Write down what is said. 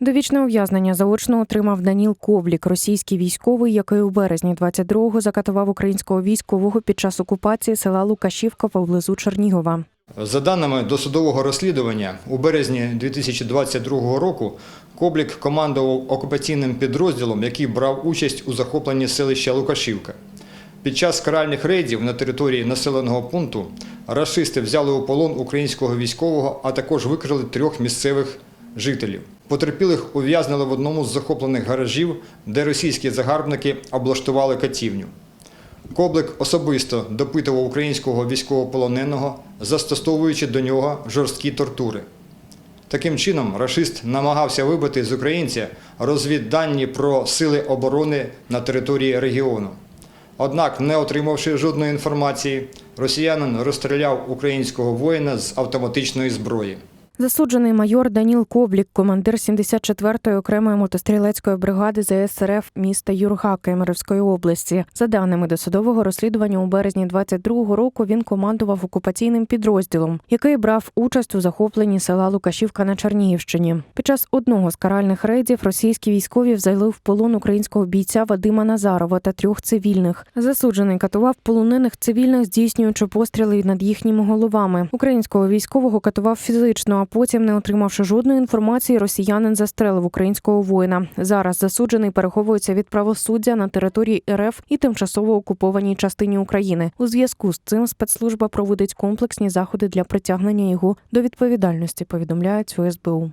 Довічне ув'язнення заочно отримав Даніл Ковлік, російський військовий, який у березні 22-го закатував українського військового під час окупації села Лукашівка поблизу Чернігова. За даними досудового розслідування, у березні 2022 року Коблік командував окупаційним підрозділом, який брав участь у захопленні селища Лукашівка. Під час каральних рейдів на території населеного пункту рашисти взяли у полон українського військового, а також викрили трьох місцевих жителів. Потерпілих ув'язнили в одному з захоплених гаражів, де російські загарбники облаштували катівню. Коблик особисто допитував українського військовополоненого, застосовуючи до нього жорсткі тортури. Таким чином, рашист намагався вибити з українця розвіддані про сили оборони на території регіону. Однак, не отримавши жодної інформації, росіянин розстріляв українського воїна з автоматичної зброї. Засуджений майор Даніл Ковлік, командир 74-ї окремої мотострілецької бригади ЗСРФ міста Юрга Кемеровської області. За даними досудового розслідування, у березні 22-го року він командував окупаційним підрозділом, який брав участь у захопленні села Лукашівка на Чернігівщині. Під час одного з каральних рейдів російські військові взяли в полон українського бійця Вадима Назарова та трьох цивільних. Засуджений катував полонених цивільних, здійснюючи постріли над їхніми головами. Українського військового катував фізично, потім, не отримавши жодної інформації, росіянин застрелив українського воїна. Зараз засуджений переховується від правосуддя на території РФ і тимчасово окупованій частині України. У зв'язку з цим спецслужба проводить комплексні заходи для притягнення його до відповідальності. Повідомляють у СБУ.